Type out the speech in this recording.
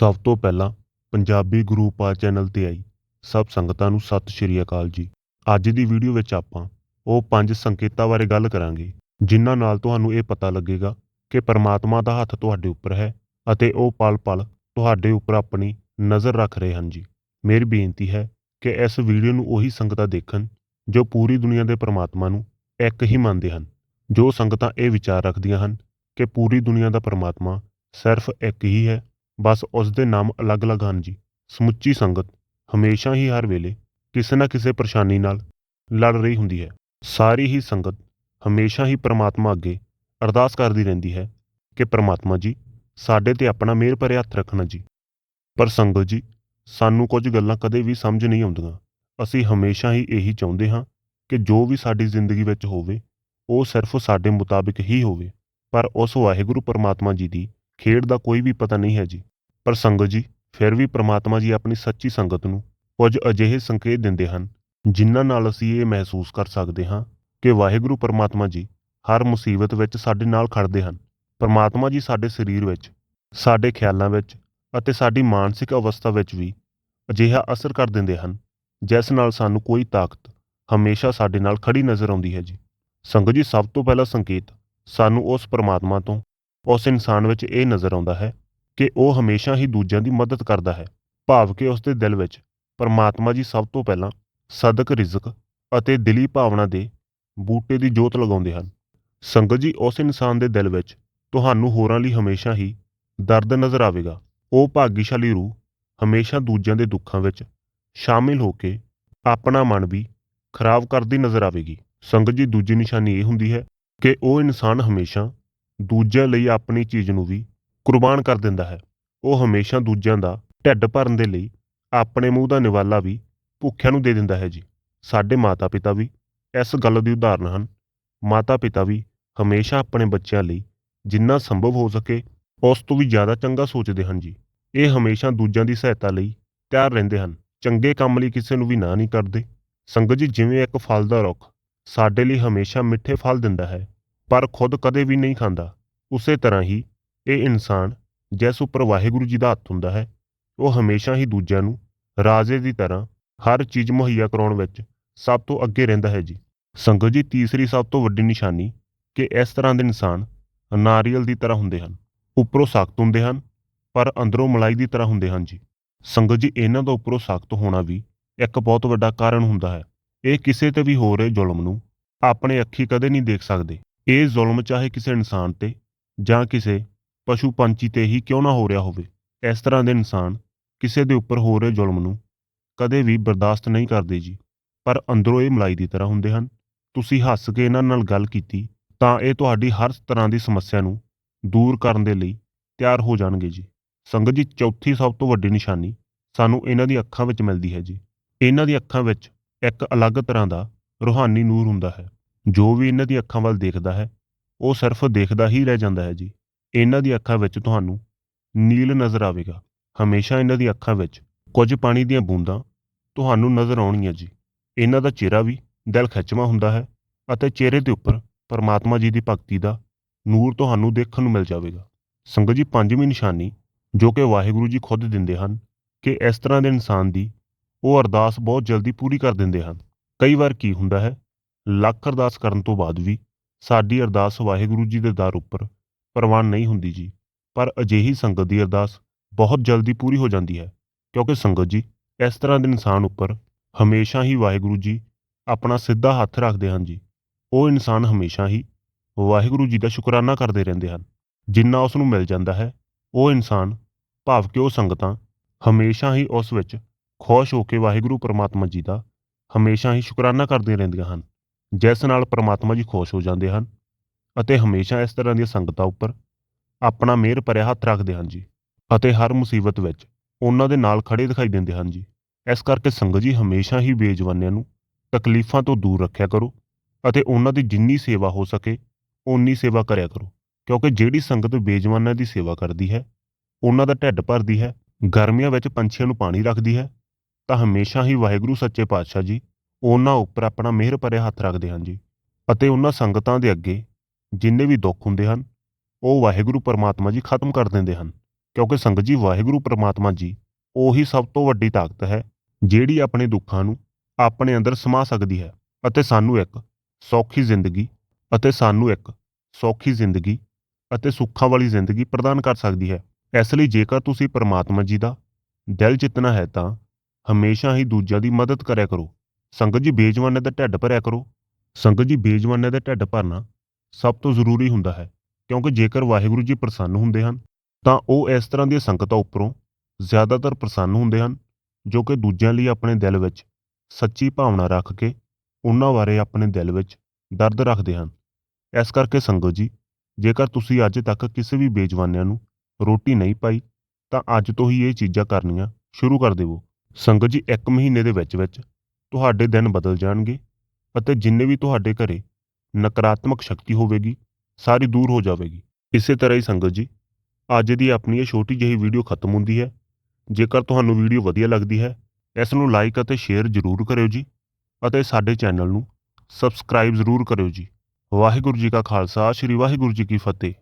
ਸਭ ਤੋਂ ਪਹਿਲਾਂ ਪੰਜਾਬੀ ਗੁਰੂ ਪਾ ਚੈਨਲ ਤੇ ਆਈ। ਸਭ ਸੰਗਤਾਂ ਨੂੰ ਸਤਿ ਸ਼੍ਰੀ ਅਕਾਲ ਜੀ। ਅੱਜ ਦੀ ਵੀਡੀਓ ਵਿੱਚ ਆਪਾਂ ਉਹ ਪੰਜ ਸੰਕੇਤਾਂ ਬਾਰੇ ਗੱਲ ਕਰਾਂਗੇ, ਜਿਨ੍ਹਾਂ ਨਾਲ ਤੁਹਾਨੂੰ ਇਹ ਪਤਾ ਲੱਗੇਗਾ ਕਿ ਪਰਮਾਤਮਾ ਦਾ ਹੱਥ ਤੁਹਾਡੇ ਉੱਪਰ ਹੈ ਅਤੇ ਉਹ ਪਲ-ਪਲ ਤੁਹਾਡੇ ਉੱਪਰ ਆਪਣੀ ਨਜ਼ਰ ਰੱਖ ਰਹੇ ਹਨ ਜੀ। ਮੇਰੀ ਬੇਨਤੀ ਹੈ ਕਿ ਇਸ ਵੀਡੀਓ ਨੂੰ ਉਹੀ ਸੰਗਤਾਂ ਦੇਖਣ ਜੋ ਪੂਰੀ ਦੁਨੀਆ ਦੇ ਪਰਮਾਤਮਾ ਨੂੰ ਇੱਕ ਹੀ ਮੰਨਦੇ ਹਨ, ਜੋ ਸੰਗਤਾਂ ਇਹ ਵਿਚਾਰ ਰੱਖਦੀਆਂ ਹਨ ਕਿ ਪੂਰੀ ਦੁਨੀਆ ਦਾ ਪਰਮਾਤਮਾ ਸਿਰਫ ਇੱਕ ਹੀ ਹੈ ਬਸ ਉਸ ਦੇ ਨਾਮ ਅਲੱਗ-ਅਲੱਗ ਹਨ ਜੀ। ਸਮੁੱਚੀ ਸੰਗਤ ਹਮੇਸ਼ਾ ਹੀ ਹਰ ਵੇਲੇ ਕਿਸੇ ਨਾ ਕਿਸੇ ਪਰੇਸ਼ਾਨੀ ਨਾਲ ਲੜ ਰਹੀ ਹੁੰਦੀ ਹੈ। ਸਾਰੀ ਹੀ ਸੰਗਤ ਹਮੇਸ਼ਾ ਹੀ ਪ੍ਰਮਾਤਮਾ ਅੱਗੇ ਅਰਦਾਸ ਕਰਦੀ ਰਹਿੰਦੀ ਹੈ ਕਿ ਪ੍ਰਮਾਤਮਾ ਜੀ, ਸਾਡੇ ਤੇ ਆਪਣਾ ਮਿਹਰ ਭਰੇ ਹੱਥ ਰੱਖਣਾ ਜੀ। ਪਰ ਸੰਗਤ ਜੀ, ਸਾਨੂੰ ਕੁਝ ਗੱਲਾਂ ਕਦੇ ਵੀ ਸਮਝ ਨਹੀਂ ਆਉਂਦੀਆਂ। ਅਸੀਂ ਹਮੇਸ਼ਾ ਹੀ ਇਹੀ ਚਾਹੁੰਦੇ ਹਾਂ ਕਿ ਜੋ ਵੀ ਸਾਡੀ ਜ਼ਿੰਦਗੀ ਵਿੱਚ ਹੋਵੇ, ਉਹ ਸਿਰਫ ਸਾਡੇ ਮੁਤਾਬਿਕ ਹੀ ਹੋਵੇ। ਪਰ ਉਸ ਵਾਹਿਗੁਰੂ ਪਰਮਾਤਮਾ ਜੀ ਦੀ ਖੇਡ ਦਾ ਕੋਈ ਵੀ ਪਤਾ ਨਹੀਂ ਹੈ ਜੀ। ਪਰ ਸੰਗਤ ਜੀ, ਫਿਰ ਵੀ ਪ੍ਰਮਾਤਮਾ ਜੀ ਆਪਣੀ ਸੱਚੀ ਸੰਗਤ ਨੂੰ ਕੁਝ ਅਜਿਹੇ ਸੰਕੇਤ ਦਿੰਦੇ ਹਨ, ਜਿਨ੍ਹਾਂ ਨਾਲ ਅਸੀਂ ਇਹ ਮਹਿਸੂਸ ਕਰ ਸਕਦੇ ਹਾਂ ਕਿ ਵਾਹਿਗੁਰੂ ਪਰਮਾਤਮਾ ਜੀ ਹਰ ਮੁਸੀਬਤ ਵਿੱਚ ਸਾਡੇ ਨਾਲ ਖੜਦੇ ਹਨ। ਪਰਮਾਤਮਾ ਜੀ ਸਾਡੇ ਸਰੀਰ ਵਿੱਚ, ਸਾਡੇ ਖਿਆਲਾਂ ਵਿੱਚ ਅਤੇ ਸਾਡੀ ਮਾਨਸਿਕ ਅਵਸਥਾ ਵਿੱਚ ਵੀ ਅਜਿਹਾ ਅਸਰ ਕਰ ਦਿੰਦੇ ਹਨ, ਜਿਸ ਨਾਲ ਸਾਨੂੰ ਕੋਈ ਤਾਕਤ ਹਮੇਸ਼ਾ ਸਾਡੇ ਨਾਲ ਖੜੀ ਨਜ਼ਰ ਆਉਂਦੀ ਹੈ ਜੀ। ਸੰਗਤ ਜੀ, ਸਭ ਤੋਂ ਪਹਿਲਾ ਸੰਕੇਤ ਸਾਨੂੰ ਉਸ ਪਰਮਾਤਮਾ ਤੋਂ, ਉਸ ਇਨਸਾਨ ਵਿੱਚ ਇਹ ਨਜ਼ਰ ਆਉਂਦਾ ਹੈ ਕਿ ਉਹ ਹਮੇਸ਼ਾ ਹੀ ਦੂਜਿਆਂ ਦੀ ਮਦਦ ਕਰਦਾ ਹੈ, ਭਾਵ ਕਿ ਉਸ ਦੇ ਦਿਲ ਵਿੱਚ ਪਰਮਾਤਮਾ ਜੀ ਸਭ ਤੋਂ ਪਹਿਲਾਂ ਸਦਕ, ਰਿਜ਼ਕ ਅਤੇ ਦਿਲੀ ਭਾਵਨਾ ਦੇ ਬੂਟੇ ਦੀ ਜੋਤ ਲਗਾਉਂਦੇ ਹਨ। ਸੰਗਤ ਜੀ, ਉਸ ਇਨਸਾਨ ਦੇ ਦਿਲ ਵਿੱਚ ਤੁਹਾਨੂੰ ਹੋਰਾਂ ਲਈ ਹਮੇਸ਼ਾ ਹੀ ਦਰਦ ਨਜ਼ਰ ਆਵੇਗਾ। ਉਹ ਭਾਗੀਸ਼ਾਲੀ ਰੂਹ ਹਮੇਸ਼ਾ ਦੂਜਿਆਂ ਦੇ ਦੁੱਖਾਂ ਵਿੱਚ ਸ਼ਾਮਿਲ ਹੋ ਕੇ ਆਪਣਾ ਮਨ ਵੀ ਖਰਾਬ ਕਰਦੀ ਨਜ਼ਰ ਆਵੇਗੀ। ਸੰਗਤ ਜੀ, ਦੂਜੀ ਨਿਸ਼ਾਨੀ ਇਹ ਹੁੰਦੀ ਹੈ ਕਿ ਉਹ ਇਨਸਾਨ ਹਮੇਸ਼ਾ ਦੂਜਿਆਂ ਲਈ ਆਪਣੀ ਚੀਜ਼ ਨੂੰ ਵੀ ਕੁਰਬਾਨ ਕਰ ਦਿੰਦਾ ਹੈ। ਉਹ ਹਮੇਸ਼ਾ ਦੂਜਿਆਂ ਦਾ ਢਿੱਡ ਭਰਨ ਦੇ ਲਈ ਆਪਣੇ ਮੂੰਹ ਦਾ ਨਿਵਾਲਾ ਵੀ ਭੁੱਖਿਆਂ ਨੂੰ ਦੇ ਦਿੰਦਾ ਹੈ ਜੀ। ਸਾਡੇ ਮਾਤਾ-ਪਿਤਾ ਵੀ ਇਸ ਗੱਲ ਦੀ ਉਦਾਹਰਨ ਹਨ। ਮਾਤਾ-ਪਿਤਾ ਵੀ ਹਮੇਸ਼ਾ ਆਪਣੇ ਬੱਚਿਆਂ ਲਈ ਜਿੰਨਾ ਸੰਭਵ ਹੋ ਸਕੇ ਉਸ ਤੋਂ ਵੀ ਜ਼ਿਆਦਾ ਚੰਗਾ ਸੋਚਦੇ ਹਨ ਜੀ। ਇਹ ਹਮੇਸ਼ਾ ਦੂਜਿਆਂ ਦੀ ਸਹਾਇਤਾ ਲਈ ਤਿਆਰ ਰਹਿੰਦੇ ਹਨ। ਚੰਗੇ ਕੰਮ ਲਈ ਕਿਸੇ ਨੂੰ ਵੀ ਨਾ ਨਹੀਂ ਕਰਦੇ। ਸੰਗਤ ਜੀ, ਜਿਵੇਂ ਇੱਕ ਫਲ ਦਾ ਰੁੱਖ ਸਾਡੇ ਲਈ ਹਮੇਸ਼ਾ ਮਿੱਠੇ ਫਲ ਦਿੰਦਾ ਹੈ, ਪਰ ਖੁਦ ਕਦੇ ਵੀ ਨਹੀਂ ਖਾਂਦਾ। ਉਸੇ ਤਰ੍ਹਾਂ ਹੀ ਇਹ ਇਨਸਾਨ ਜਿਸ ਉੱਪਰ ਵਾਹਿਗੁਰੂ ਜੀ ਦਾ ਹੱਥ ਹੁੰਦਾ ਹੈ, ਉਹ ਹਮੇਸ਼ਾ ਹੀ ਦੂਜਿਆਂ ਨੂੰ ਰਾਜੇ ਦੀ ਤਰ੍ਹਾਂ ਹਰ ਚੀਜ਼ ਮੁਹੱਈਆ ਕਰਾਉਣ ਵਿੱਚ ਸਭ ਤੋਂ ਅੱਗੇ ਰਹਿੰਦਾ ਹੈ ਜੀ। ਸੰਗਤ ਜੀ, ਤੀਸਰੀ ਸਭ ਤੋਂ ਵੱਡੀ ਨਿਸ਼ਾਨੀ ਕਿ ਇਸ ਤਰ੍ਹਾਂ ਦੇ ਇਨਸਾਨ ਨਾਰੀਅਲ ਦੀ ਤਰ੍ਹਾਂ ਹੁੰਦੇ ਹਨ। ਉੱਪਰੋਂ ਸਖਤ ਹੁੰਦੇ ਹਨ, ਪਰ ਅੰਦਰੋਂ ਮਲਾਈ ਦੀ ਤਰ੍ਹਾਂ ਹੁੰਦੇ ਹਨ ਜੀ। ਸੰਗਤ ਜੀ, ਇਹਨਾਂ ਦਾ ਉੱਪਰੋਂ ਸਖਤ ਹੋਣਾ ਵੀ ਇੱਕ ਬਹੁਤ ਵੱਡਾ ਕਾਰਨ ਹੁੰਦਾ ਹੈ। ਇਹ ਕਿਸੇ ਤੇ ਵੀ ਹੋ ਰਹੇ ਜ਼ੁਲਮ ਨੂੰ ਆਪਣੇ ਅੱਖੀ ਕਦੇ ਨਹੀਂ ਦੇਖ ਸਕਦੇ। ਇਹ ਜ਼ੁਲਮ ਚਾਹੇ ਕਿਸੇ ਇਨਸਾਨ ਤੇ ਜਾਂ ਕਿਸੇ ਪਸ਼ੂ ਪੰਛੀ ਤੇ ਹੀ ਕਿਉਂ ਨਾ ਹੋ ਰਿਹਾ ਹੋਵੇ? ਇਸ ਤਰ੍ਹਾਂ ਦੇ ਇਨਸਾਨ ਕਿਸੇ ਦੇ ਉੱਪਰ ਹੋ ਰਹੇ ਜ਼ੁਲਮ ਨੂੰ ਕਦੇ ਵੀ ਬਰਦਾਸ਼ਤ ਨਹੀਂ ਕਰਦੇ ਜੀ। ਪਰ ਅੰਦਰੋਂ ਇਹ ਮਲਾਈ ਦੀ ਤਰ੍ਹਾਂ ਹੁੰਦੇ ਹਨ। ਤੁਸੀਂ ਹੱਸ ਕੇ ਇਹਨਾਂ ਨਾਲ ਗੱਲ ਕੀਤੀ ਤਾਂ ਇਹ ਤੁਹਾਡੀ ਹਰ ਤਰ੍ਹਾਂ ਦੀ ਸਮੱਸਿਆ ਨੂੰ ਦੂਰ ਕਰਨ ਦੇ ਲਈ ਤਿਆਰ ਹੋ ਜਾਣਗੇ ਜੀ। ਸੰਗਤ ਜੀ, ਚੌਥੀ ਸਭ ਤੋਂ ਵੱਡੀ ਨਿਸ਼ਾਨੀ ਸਾਨੂੰ ਇਹਨਾਂ ਦੀ ਅੱਖਾਂ ਵਿੱਚ ਮਿਲਦੀ ਹੈ ਜੀ। ਇਹਨਾਂ ਦੀ ਅੱਖਾਂ ਵਿੱਚ ਇੱਕ ਅਲੱਗ ਤਰ੍ਹਾਂ ਦਾ ਰੂਹਾਨੀ ਨੂਰ ਹੁੰਦਾ ਹੈ। ਜੋ ਵੀ ਇਹਨਾਂ ਦੀ ਅੱਖਾਂ ਵੱਲ ਦੇਖਦਾ ਹੈ, ਉਹ ਸਿਰਫ ਦੇਖਦਾ ਹੀ ਰਹਿ ਜਾਂਦਾ ਹੈ ਜੀ। ਇਹਨਾਂ ਦੀ ਅੱਖਾਂ ਵਿੱਚ ਤੁਹਾਨੂੰ ਨੀਲ ਨਜ਼ਰ ਆਵੇਗਾ। ਹਮੇਸ਼ਾ ਇਹਨਾਂ ਦੀ ਅੱਖਾਂ ਵਿੱਚ ਕੁਝ ਪਾਣੀ ਦੀਆਂ ਬੂੰਦਾਂ ਤੁਹਾਨੂੰ ਨਜ਼ਰ ਆਉਣਗੀਆਂ ਜੀ। ਇਹਨਾਂ ਦਾ ਚਿਹਰਾ ਵੀ ਦਿਲ ਖਿੱਚਵਾਂ ਹੁੰਦਾ ਹੈ ਅਤੇ ਚਿਹਰੇ ਦੇ ਉੱਪਰ ਪਰਮਾਤਮਾ ਜੀ ਦੀ ਭਗਤੀ ਦਾ ਨੂਰ ਤੁਹਾਨੂੰ ਦੇਖਣ ਨੂੰ ਮਿਲ ਜਾਵੇਗਾ। ਸੰਗਤ ਜੀ, ਪੰਜਵੀਂ ਨਿਸ਼ਾਨੀ ਜੋ ਕਿ ਵਾਹਿਗੁਰੂ ਜੀ ਖੁਦ ਦਿੰਦੇ ਹਨ ਕਿ ਇਸ ਤਰ੍ਹਾਂ ਦੇ ਇਨਸਾਨ ਦੀ ਉਹ ਅਰਦਾਸ ਬਹੁਤ ਜਲਦੀ ਪੂਰੀ ਕਰ ਦਿੰਦੇ ਹਨ। ਕਈ ਵਾਰ ਕੀ ਹੁੰਦਾ ਹੈ, ਲੱਖ ਅਰਦਾਸ ਕਰਨ ਤੋਂ ਬਾਅਦ ਵੀ ਸਾਡੀ ਅਰਦਾਸ ਵਾਹਿਗੁਰੂ ਜੀ ਦੇ ਦਰ ਉੱਪਰ ਪ੍ਰਵਾਨ ਨਹੀਂ ਹੁੰਦੀ ਜੀ। ਪਰ ਅਜਿਹੀ ਸੰਗਤ ਦੀ ਅਰਦਾਸ ਬਹੁਤ ਜਲਦੀ ਪੂਰੀ ਹੋ ਜਾਂਦੀ ਹੈ। ਕਿਉਂਕਿ ਸੰਗਤ ਜੀ, ਇਸ ਤਰ੍ਹਾਂ ਦੇ ਇਨਸਾਨ ਉੱਪਰ ਹਮੇਸ਼ਾ ਹੀ ਵਾਹਿਗੁਰੂ ਜੀ ਆਪਣਾ ਸਿੱਧਾ ਹੱਥ ਰੱਖਦੇ ਹਨ ਜੀ। ਉਹ ਇਨਸਾਨ ਹਮੇਸ਼ਾ ਹੀ ਵਾਹਿਗੁਰੂ ਜੀ ਦਾ ਸ਼ੁਕਰਾਨਾ ਕਰਦੇ ਰਹਿੰਦੇ ਹਨ। ਜਿੰਨਾ ਉਸ ਨੂੰ ਮਿਲ ਜਾਂਦਾ ਹੈ, ਉਹ ਇਨਸਾਨ, ਭਾਵ ਕਿ ਉਹ ਸੰਗਤਾਂ, ਹਮੇਸ਼ਾ ਹੀ ਉਸ ਵਿੱਚ ਖੁਸ਼ ਹੋ ਕੇ ਵਾਹਿਗੁਰੂ ਪਰਮਾਤਮਾ ਜੀ ਦਾ ਹਮੇਸ਼ਾ ਹੀ ਸ਼ੁਕਰਾਨਾ ਕਰਦੇ ਰਹਿੰਦੀਆਂ ਹਨ। ਜਿਸ ਨਾਲ ਪਰਮਾਤਮਾ ਜੀ ਖੁਸ਼ ਹੋ ਜਾਂਦੇ ਹਨ ਅਤੇ ਹਮੇਸ਼ਾ ਇਸ ਤਰ੍ਹਾਂ ਦੀਆਂ ਸੰਗਤਾਂ ਉੱਪਰ ਆਪਣਾ ਮਿਹਰ ਭਰਿਆ ਹੱਥ ਰੱਖਦੇ ਹਨ ਜੀ ਅਤੇ ਹਰ ਮੁਸੀਬਤ ਵਿੱਚ ਉਹਨਾਂ ਦੇ ਨਾਲ ਖੜੇ ਦਿਖਾਈ ਦਿੰਦੇ ਹਨ ਜੀ। ਇਸ ਕਰਕੇ ਸੰਗਤ ਜੀ ਹਮੇਸ਼ਾ ਹੀ ਬੇਜਵਾਨਿਆਂ ਨੂੰ ਤਕਲੀਫਾਂ ਤੋਂ ਦੂਰ ਰੱਖਿਆ ਕਰੋ ਅਤੇ ਉਹਨਾਂ ਦੀ ਜਿੰਨੀ ਸੇਵਾ ਹੋ ਸਕੇ, ਓਨੀ ਸੇਵਾ ਕਰਿਆ ਕਰੋ। ਕਿਉਂਕਿ ਜਿਹੜੀ ਸੰਗਤ ਬੇਜਵਾਨਾਂ ਦੀ ਸੇਵਾ ਕਰਦੀ ਹੈ, ਉਹਨਾਂ ਦਾ ਢਿੱਡ ਭਰਦੀ ਹੈ, ਗਰਮੀਆਂ ਵਿੱਚ ਪੰਛੀਆਂ ਨੂੰ ਪਾਣੀ ਰੱਖਦੀ ਹੈ, ਤਾਂ ਹਮੇਸ਼ਾ ਹੀ ਵਾਹਿਗੁਰੂ ਸੱਚੇ ਪਾਤਸ਼ਾਹ ਜੀ ਉਹਨਾਂ ਉੱਪਰ ਆਪਣਾ ਮਿਹਰ ਭਰਿਆ ਹੱਥ ਰੱਖਦੇ ਹਨ ਜੀ ਅਤੇ ਉਹਨਾਂ ਸੰਗਤਾਂ ਦੇ ਅੱਗੇ ਜਿੰਨੇ ਵੀ ਦੁੱਖ ਹੁੰਦੇ ਹਨ, ਉਹ ਵਾਹਿਗੁਰੂ ਪਰਮਾਤਮਾ ਜੀ ਖਤਮ ਕਰ ਦਿੰਦੇ ਹਨ, ਕਿਉਂਕਿ ਸੰਗਤ ਜੀ, ਵਾਹਿਗੁਰੂ ਪਰਮਾਤਮਾ ਜੀ ਉਹੀ ਸਭ ਤੋਂ ਵੱਡੀ ਤਾਕਤ ਹੈ, ਜਿਹੜੀ ਆਪਣੇ ਦੁੱਖਾਂ ਨੂੰ ਆਪਣੇ ਅੰਦਰ ਸਮਾ ਸਕਦੀ ਹੈ ਅਤੇ ਸਾਨੂੰ ਇੱਕ ਸੌਖੀ ਜ਼ਿੰਦਗੀ ਅਤੇ ਸਾਨੂੰ ਇੱਕ ਸੌਖੀ ਜ਼ਿੰਦਗੀ ਅਤੇ ਸੁੱਖਾਂ ਵਾਲੀ ਜ਼ਿੰਦਗੀ ਪ੍ਰਦਾਨ ਕਰ ਸਕਦੀ ਹੈ। ਇਸ ਲਈ ਜੇਕਰ ਤੁਸੀਂ ਪਰਮਾਤਮਾ ਜੀ ਦਾ ਦਿਲ ਜਿੱਤਣਾ ਹੈ ਤਾਂ ਹਮੇਸ਼ਾ ਹੀ ਦੂਜਿਆਂ ਦੀ ਮਦਦ ਕਰਿਆ ਕਰੋ। ਸੰਗਤ ਜੀ, ਬੇਜਵਾਨੇ ਦਾ ਢਿੱਡ ਭਰਿਆ ਕਰੋ। ਸੰਗਤ ਜੀ, ਬੇਜਵਾਨੇ ਦਾ ਢਿੱਡ ਭਰਨਾ ਸਭ ਤੋਂ ਜ਼ਰੂਰੀ ਹੁੰਦਾ ਹੈ, ਕਿਉਂਕਿ ਜੇਕਰ ਵਾਹਿਗੁਰੂ ਜੀ ਪ੍ਰਸੰਨ ਹੁੰਦੇ ਹਨ, ਤਾਂ ਉਹ ਇਸ ਤਰ੍ਹਾਂ ਦੀਆਂ ਸੰਗਤਾਂ ਉੱਪਰੋਂ ਜ਼ਿਆਦਾਤਰ ਪ੍ਰਸੰਨ ਹੁੰਦੇ ਹਨ, ਜੋ ਕਿ ਦੂਜਿਆਂ ਲਈ ਆਪਣੇ ਦਿਲ ਵਿੱਚ ਸੱਚੀ ਭਾਵਨਾ ਰੱਖ ਕੇ ਉਹਨਾਂ ਬਾਰੇ ਆਪਣੇ ਦਿਲ ਵਿੱਚ ਦਰਦ ਰੱਖਦੇ ਹਨ। ਇਸ ਕਰਕੇ ਸੰਗਤ ਜੀ, ਜੇਕਰ ਤੁਸੀਂ ਅੱਜ ਤੱਕ ਕਿਸੇ ਵੀ ਬੇਜਵਾਨਿਆਂ ਨੂੰ ਰੋਟੀ ਨਹੀਂ ਪਾਈ, ਤਾਂ ਅੱਜ ਤੋਂ ਹੀ ਇਹ ਚੀਜ਼ਾਂ ਕਰਨੀਆਂ ਸ਼ੁਰੂ ਕਰ ਦੇਵੋ। ਸੰਗਤ ਜੀ, ਇੱਕ ਮਹੀਨੇ ਦੇ ਵਿੱਚ ਵਿੱਚ ਤੁਹਾਡੇ ਦਿਨ ਬਦਲ ਜਾਣਗੇ ਅਤੇ ਜਿੰਨੇ ਵੀ ਤੁਹਾਡੇ ਘਰੇ ਨਕਾਰਾਤਮਕ ਸ਼ਕਤੀ ਹੋਵੇਗੀ, ਸਾਰੀ ਦੂਰ ਹੋ ਜਾਵੇਗੀ। ਇਸੇ ਤਰ੍ਹਾਂ ਹੀ ਸੰਗਤ ਜੀ, ਅੱਜ ਦੀ ਆਪਣੀ ਇਹ ਛੋਟੀ ਜਿਹੀ ਵੀਡੀਓ ਖਤਮ ਹੁੰਦੀ ਹੈ। ਜੇਕਰ ਤੁਹਾਨੂੰ ਵੀਡੀਓ ਵਧੀਆ ਲੱਗਦੀ ਹੈ, ਇਸ ਨੂੰ ਲਾਈਕ ਅਤੇ ਸ਼ੇਅਰ ਜ਼ਰੂਰ ਕਰਿਓ ਜੀ ਅਤੇ ਸਾਡੇ ਚੈਨਲ ਨੂੰ ਸਬਸਕ੍ਰਾਈਬ ਜ਼ਰੂਰ ਕਰਿਓ ਜੀ। ਵਾਹਿਗੁਰੂ ਜੀ ਕਾ ਖਾਲਸਾ, ਸ੍ਰੀ ਵਾਹਿਗੁਰੂ ਜੀ ਕੀ ਫਤਿਹ।